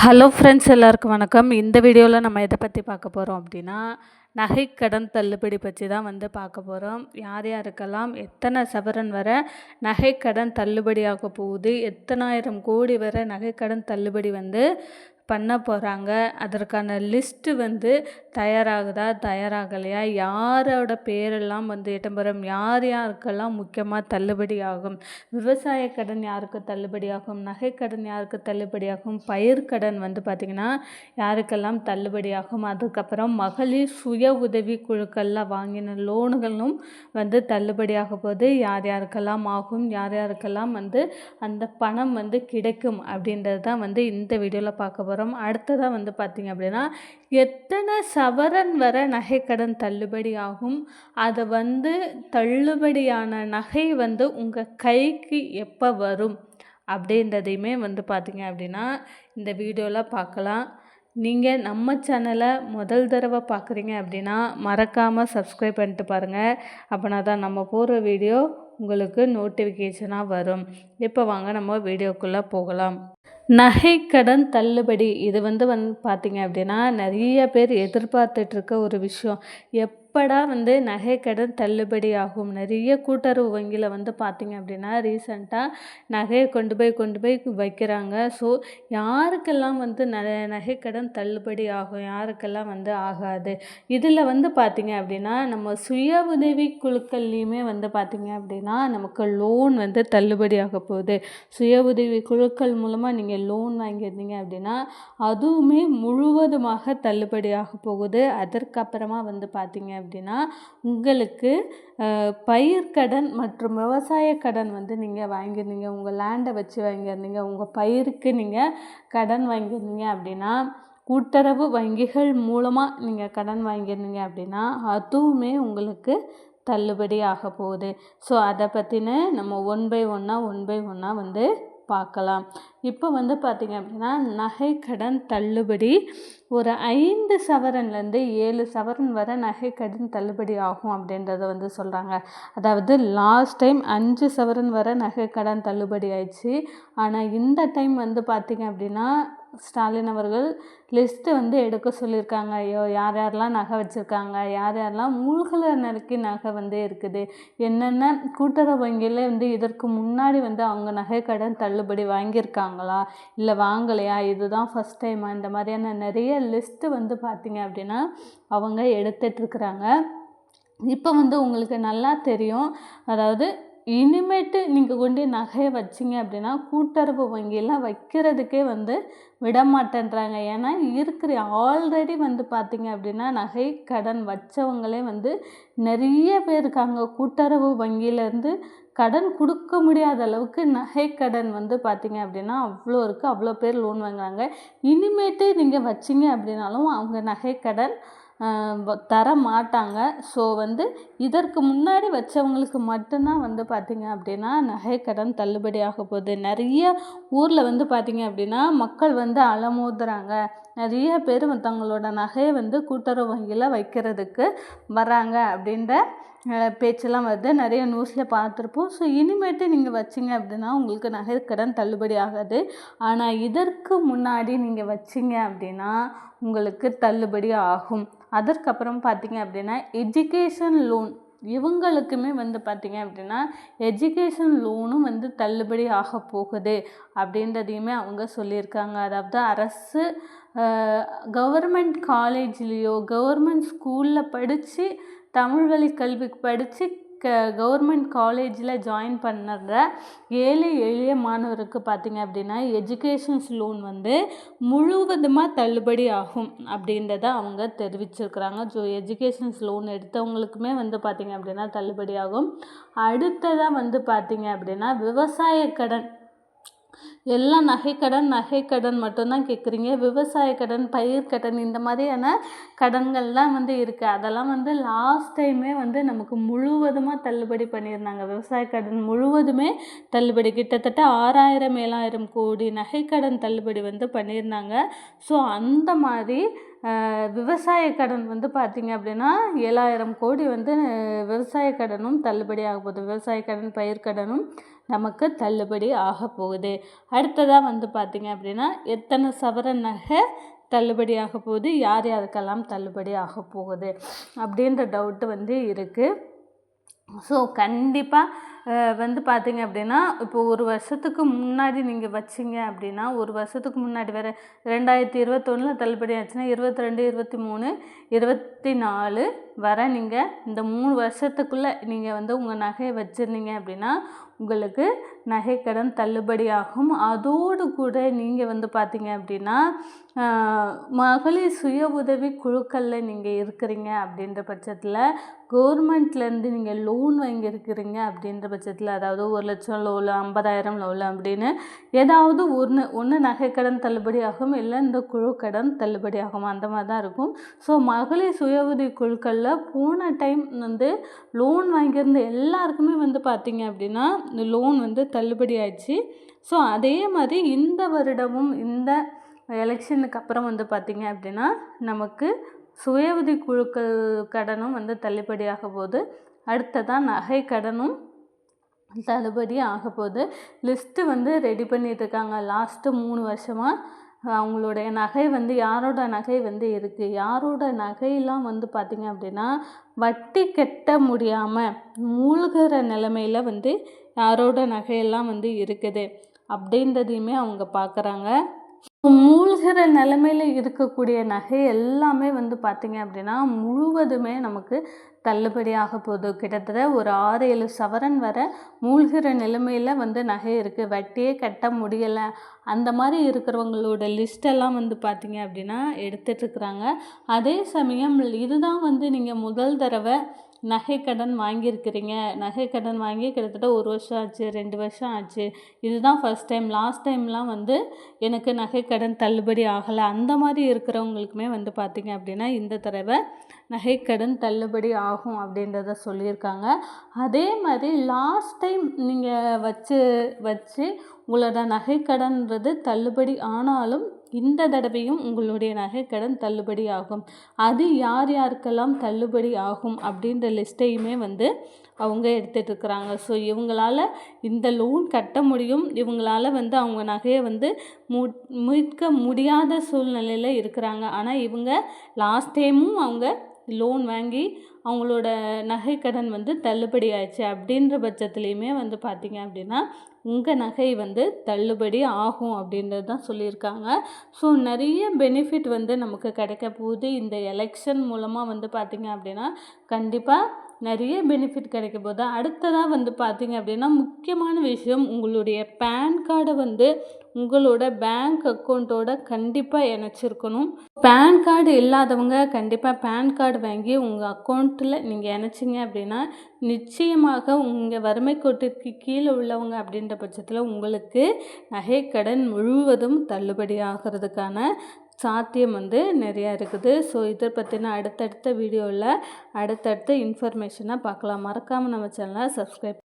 Hello friends எல்லாருக்கும் வணக்கம். இந்த வீடியோவில் நம்ம எதை பற்றி பார்க்க போகிறோம் அப்படின்னா நகை கடன் தள்ளுபடி பற்றி தான் வந்து பார்க்க போகிறோம் யார் யாருக்கெல்லாம் எத்தனை சவரன் வர நகை கடன் தள்ளுபடியாக போகுது எத்தனாயிரம் கோடி வர நகைக்கடன் தள்ளுபடி வந்து பண்ண போகிறாங்க அதற்கான லிஸ்ட்டு வந்து தயாராகுதா? தயாராகலையா? யாரோட பேரெல்லாம் வந்து இடம்பெறும்? யார் யாருக்கெல்லாம் முக்கியமாக தள்ளுபடி ஆகும்? விவசாய கடன் யாருக்கு தள்ளுபடி ஆகும்? நகைக்கடன் யாருக்கு தள்ளுபடி ஆகும்? பயிர்க்கடன் வந்து பார்த்திங்கன்னா யாருக்கெல்லாம் தள்ளுபடி ஆகும்? அதுக்கப்புறம் மகளிர் சுய உதவி குழுக்களில் வாங்கின லோனுகளும் வந்து தள்ளுபடியாக போது யார் யாருக்கெல்லாம் ஆகும்? யார் யாருக்கெல்லாம் வந்து அந்த பணம் வந்து கிடைக்கும்? அப்படின்றது தான் வந்து இந்த வீடியோவில் பார்க்க போகிறோம் அடுத்ததாக வந்து பார்த்திங்க அப்படின்னா எத்தனை சவரன் வர நகைக்கடன் தள்ளுபடி ஆகும்? அதை வந்து தள்ளுபடியான நகை வந்து உங்கள் கைக்கு எப்போ வரும்? அப்படின்றதையுமே வந்து பார்த்திங்க அப்படின்னா இந்த வீடியோவில் பார்க்கலாம் நீங்கள் நம்ம சேனலை முதல் தடவை பார்க்குறீங்க அப்படின்னா மறக்காமல் சப்ஸ்கிரைப் பண்ணிட்டு பாருங்கள் அப்படின்னா தான் நம்ம போகிற வீடியோ உங்களுக்கு நோட்டிஃபிகேஷனாக வரும். இப்போ வாங்க நம்ம வீடியோக்குள்ளே போகலாம். நகைக்கடன் தள்ளுபடி. இது வந்து வந்து பார்த்திங்க அப்படின்னா நிறைய பேர் எதிர்பார்த்துட்ருக்க ஒரு விஷயம். எப் எப்படா வந்து நகைக்கடன் தள்ளுபடி ஆகும்? நிறைய கூட்டுறவு வங்கியில் வந்து பார்த்திங்க அப்படின்னா ரீசண்டாக நகையை கொண்டு போய் கொண்டு போய் வைக்கிறாங்க. ஸோ யாருக்கெல்லாம் வந்து ந நகைக்கடன் தள்ளுபடி ஆகும்? யாருக்கெல்லாம் வந்து ஆகாது? இதில் வந்து பார்த்திங்க அப்படின்னா நம்ம சுய உதவி குழுக்கள்லேயுமே வந்து பார்த்திங்க அப்படின்னா நமக்கு லோன் வந்து தள்ளுபடி ஆக போகுது. சுய உதவி குழுக்கள் மூலமாக நீங்கள் லோன் வாங்கியிருந்தீங்க அப்படின்னா அதுவுமே முழுவதுமாக தள்ளுபடி ஆக போகுது. அதற்கப்புறமா வந்து பார்த்திங்க அப்படின்னா உங்களுக்கு பயிர்க்கடன் மற்றும் விவசாய கடன் வந்து நீங்கள் வாங்கியிருந்தீங்க உங்கள் லேண்டை வச்சு வாங்கியிருந்தீங்க உங்கள் பயிருக்கு நீங்கள் கடன் வாங்கியிருந்தீங்க அப்படின்னா கூட்டுறவு வங்கிகள் மூலமாக நீங்கள் கடன் வாங்கியிருந்தீங்க அப்படின்னா அதுவுமே உங்களுக்கு தள்ளுபடி ஆக போகுது. ஸோ அதை பற்றின நம்ம ஒன் பை ஒன்னாக ஒன் பை ஒன்னாக வந்து பார்க்கலாம். இப்போ வந்து பார்த்திங்க அப்படின்னா நகை கடன் தள்ளுபடி ஒரு ஐந்து சவரன்லேருந்து ஏழு சவரன் வரை நகை கடன் தள்ளுபடி ஆகும் அப்படின்றத வந்து சொல்கிறாங்க அதாவது லாஸ்ட் டைம் அஞ்சு சவரன் வரை நகை கடன் தள்ளுபடி ஆயிடுச்சு. ஆனால் இந்த டைம் வந்து பார்த்திங்க அப்படின்னா ஸ்டாலின் அவர்கள் லிஸ்ட்டு வந்து எடுக்க சொல்லியிருக்காங்க. ஐயோ யார் யாரெல்லாம் நகை வச்சுருக்காங்க? யார் யாரெல்லாம் மூழ்கலை நறுக்கி நகை வந்து இருக்குது? என்னென்ன கூட்டுறவு வங்கியில் வந்து இதற்கு முன்னாடி வந்து அவங்க நகை கடன் தள்ளுபடி வாங்கியிருக்காங்களா? இல்லை வாங்கலையா? இதுதான் ஃபஸ்ட் டைமா இந்த மாதிரியான நிறைய லிஸ்ட்டு வந்து பார்த்திங்க அப்படின்னா அவங்க எடுத்துகிட்ருக்குறாங்க இப்போ வந்து உங்களுக்கு நல்லா தெரியும். அதாவது இனிமேட்டு நீங்கள் கொண்டு நகையை வச்சிங்க அப்படின்னா கூட்டுறவு வங்கியெல்லாம் வைக்கிறதுக்கே வந்து விடமாட்டேன்றாங்க. ஏன்னா இருக்கிற ஆல்ரெடி வந்து பார்த்திங்க அப்படின்னா நகை கடன் வச்சவங்களே வந்து நிறைய பேர் இருக்காங்க. கூட்டுறவு வங்கியிலேருந்து கடன் கொடுக்க முடியாத அளவுக்கு நகை கடன் வந்து பார்த்திங்க அப்படின்னா அவ்வளோ இருக்குது அவ்வளோ பேர் லோன் வாங்குறாங்க. இனிமேட்டு நீங்கள் வச்சிங்க அப்படின்னாலும் அவங்க நகை கடன் தர மாட்டாங்க. ஸோ வந்து இதற்கு முன்னாடி வச்சவங்களுக்கு மட்டும்தான் வந்து பார்த்திங்க அப்படின்னா நகைக்கடன் தள்ளுபடி ஆக போகுது. நிறைய ஊரில் வந்து பார்த்திங்க அப்படின்னா மக்கள் வந்து அலமோதுறாங்க. நிறைய பேர் தங்களோட நகையை வந்து கூட்டுறவு வங்கியில் வைக்கிறதுக்கு வராங்க அப்படின்ற பேச்செல்லாம் வருது. நிறைய நியூஸில் பார்த்துருப்போம். ஸோ இனிமேட்டு நீங்கள் வச்சிங்க அப்படின்னா உங்களுக்கு நகை கடன் தள்ளுபடி ஆகாது. ஆனால் இதற்கு முன்னாடி நீங்கள் வச்சிங்க அப்படின்னா உங்களுக்கு தள்ளுபடி ஆகும். அதற்கப்புறம் பார்த்திங்க அப்படின்னா எஜுகேஷன் லோன் இவங்களுக்குமே வந்து பார்த்திங்க அப்படின்னா எஜுகேஷன் லோனும் வந்து தள்ளுபடி ஆக போகுது அப்படின்றதையுமே அவங்க சொல்லியிருக்காங்க. அதாவது அரசு கவர்மெண்ட் காலேஜ்லேயோ கவர்மெண்ட் ஸ்கூலில் படித்து தமிழ் வழி கல்வி படித்து க கவர்மெண்ட் காலேஜில் ஜாயின் பண்ணுற ஏழை எளிய மாணவருக்கு பார்த்திங்க அப்படின்னா எஜுகேஷன்ஸ் லோன் வந்து முழுவதுமாக தள்ளுபடி ஆகும் அப்படின்றத அவங்க தெரிவிச்சிருக்கிறாங்க. ஸோ எஜுகேஷன்ஸ் லோன் எடுத்தவங்களுக்குமே வந்து பார்த்திங்க அப்படின்னா தள்ளுபடி ஆகும். அடுத்ததாக வந்து பார்த்திங்க அப்படின்னா விவசாய கடன் எல்லாம் நகைக்கடன் நகைக்கடன் மட்டும்தான் கேட்குறீங்க. விவசாய கடன் பயிர் கடன் இந்த மாதிரியான கடன்கள்லாம் வந்து இருக்குது அதெல்லாம் வந்து லாஸ்ட் டைமே வந்து நமக்கு முழுவதுமாக தள்ளுபடி பண்ணியிருந்தாங்க. விவசாய கடன் முழுவதுமே தள்ளுபடி. கிட்டத்தட்ட ஆறாயிரம் ஏழாயிரம் கோடி நகைக்கடன் தள்ளுபடி வந்து பண்ணியிருந்தாங்க. ஸோ அந்த மாதிரி விவசாய கடன் வந்து பார்த்திங்க அப்படின்னா ஏழாயிரம் கோடி வந்து விவசாய கடனும் தள்ளுபடி ஆக போகுது. விவசாய கடன் பயிர் கடனும் நமக்கு தள்ளுபடி ஆக போகுது. அடுத்ததாக வந்து பார்த்திங்க அப்படின்னா எத்தனை சவரன் நகை தள்ளுபடி ஆக போகுது? யார் யாருக்கெல்லாம் தள்ளுபடி ஆக போகுது? அப்படின்ற டவுட்டு வந்து இருக்குது ஸோ கண்டிப்பாக வந்து பார்த்தீங்க அப்படின்னா இப்போ ஒரு வருஷத்துக்கு முன்னாடி நீங்கள் வச்சிங்க அப்படின்னா ஒரு வருஷத்துக்கு முன்னாடி வேறு ரெண்டாயிரத்தி இருபத்தொன்னில் தள்ளுபடி ஆச்சுன்னா இருபத்தி ரெண்டு இருபத்தி மூணு இருபத்தி நாலு வர நீங்கள் இந்த மூணு வருஷத்துக்குள்ளே நீங்கள் வந்து உங்கள் நகையை வச்சுருந்தீங்க அப்படின்னா உங்களுக்கு நகைக்கடன் தள்ளுபடி ஆகும் அதோடு கூட நீங்கள் வந்து பார்த்தீங்க அப்படின்னா மகளிர் சுய உதவி குழுக்களில் நீங்கள் இருக்கிறீங்க அப்படின்ற பட்சத்தில் கவர்மெண்ட்லேருந்து நீங்கள் லோன் வாங்கியிருக்கிறீங்க அப்படின்ற பட்சத்தில் அதாவது ஒரு லட்சம் லோவில் ஐம்பதாயிரம் லோவில் அப்படின்னு ஏதாவது ஒன்று ஒன்று நகைக்கடன் தள்ளுபடி ஆகும் இல்லை இந்த குழு கடன் தள்ளுபடி ஆகும் அந்த மாதிரி தான் இருக்கும். ஸோ மகளிர் சுய உதவி குழுக்களில் போன டைம் வந்து லோன் வாங்கியிருந்த எல்லாருக்குமே வந்து பார்த்திங்க அப்படின்னா இந்த லோன் வந்து தள்ளுபடி ஆயிடுச்சு. ஸோ அதே மாதிரி இந்த வருடமும் இந்த எலெக்ஷனுக்கு அப்புறம் வந்து பார்த்திங்க அப்படின்னா நமக்கு சுய உதவி குழுக்கள் கடனும் வந்து தள்ளுபடியாக போகுது. அடுத்ததான் நகை கடனும் தள்ளுபடி ஆக போகுது லிஸ்ட்டு வந்து ரெடி பண்ணிகிட்ருக்காங்க லாஸ்ட்டு மூணு வருஷமாக அவங்களுடைய நகை வந்து யாரோட நகை வந்து இருக்குது யாரோட நகையெல்லாம் வந்து பார்த்திங்க அப்படின்னா வட்டி கட்ட முடியாமல் மூழ்கிற நிலமையில் வந்து யாரோட நகையெல்லாம் வந்து இருக்குது அப்படின்றதையுமே அவங்க பார்க்குறாங்க. மூழ்கிற நிலமையில இருக்கக்கூடிய நகை எல்லாமே வந்து பார்த்திங்க அப்படின்னா முழுவதுமே நமக்கு தள்ளுபடியாக போகுது. கிட்டத்தட்ட ஒரு ஆறு ஏழு சவரன் வர மூழ்கிற நிலைமையில் வந்து நகை இருக்குது வட்டியே கட்ட முடியலை. அந்த மாதிரி இருக்கிறவங்களோட லிஸ்டெல்லாம் வந்து பார்த்திங்க அப்படின்னா எடுத்துட்ருக்குறாங்க அதே சமயம் இதுதான் வந்து நீங்கள் முதல் தடவை நகை கடன் வாங்கியிருக்கிறீங்க. நகை கடன் வாங்கி கிட்டத்தட்ட ஒரு வருஷம் ஆச்சு ரெண்டு வருஷம் ஆச்சு. இதுதான் ஃபர்ஸ்ட் டைம் லாஸ்ட் டைம்லாம் வந்து எனக்கு நகை கடன் தள்ளுபடி ஆகலை. அந்த மாதிரி இருக்கிறவங்களுக்குமே வந்து பார்த்திங்க அப்படின்னா இந்த தடவை நகைக்கடன் தள்ளுபடி ஆகும் அப்படின்றத சொல்லியிருக்காங்க. அதே மாதிரி லாஸ்ட் டைம் நீங்கள் வச்சு வச்சு உங்களோட நகைக்கடன்றது தள்ளுபடி ஆனாலும் இந்த தடவையும் உங்களுடைய நகைக்கடன் தள்ளுபடி ஆகும். அது யார் யாருக்கெல்லாம் தள்ளுபடி ஆகும் அப்படின்ற லிஸ்ட்டையுமே வந்து அவங்க எடுத்துகிட்டு இருக்கிறாங்க. ஸோ இவங்களால இந்த லோன் கட்ட முடியும். இவங்களால வந்து அவங்க நகையை வந்து மு மீட்க முடியாத சூழ்நிலையில் இருக்கிறாங்க. ஆனால் இவங்க லாஸ்ட் டைமும் அவங்க லோன் வாங்கி அவங்களோட நகைக்கடன் வந்து தள்ளுபடி ஆயிடுச்சு. அப்படின்ற பட்சத்துலேயுமே வந்து பார்த்திங்க அப்படின்னா உங்கள் நகை வந்து தள்ளுபடி ஆகும் அப்படின்றது தான் சொல்லியிருக்காங்க. ஸோ நிறைய பெனிஃபிட் வந்து நமக்கு கிடைக்க போகுது. இந்த எலெக்ஷன் மூலமாக வந்து பார்த்திங்க அப்படின்னா கண்டிப்பாக நிறைய பெனிஃபிட் கிடைக்க போகுது அடுத்ததாக வந்து பார்த்திங்க அப்படின்னா முக்கியமான விஷயம் உங்களுடைய பேன் கார்டை வந்து உங்களோட பேங்க் அக்கௌண்ட்டோட கண்டிப்பாக இணைச்சிருக்கணும். பேன் கார்டு இல்லாதவங்க கண்டிப்பாக பேன் கார்டு வாங்கி உங்கள் அக்கௌண்ட்டில் நீங்கள் இணைச்சிங்க அப்படின்னா நிச்சயமாக உங்கள் வறுமை கோட்டிற்கு கீழே உள்ளவங்க அப்படின்ற பட்சத்தில் உங்களுக்கு நகைக்கடன் முழுவதும் தள்ளுபடி ஆகிறதுக்கான சாத்தியம் வந்து நிறையா இருக்குது. ஸோ இதை பற்றின அடுத்தடுத்த வீடியோவில் அடுத்தடுத்த இன்ஃபர்மேஷனாக பார்க்கலாம். மறக்காமல் நம்ம சேனலை சப்ஸ்கிரைப்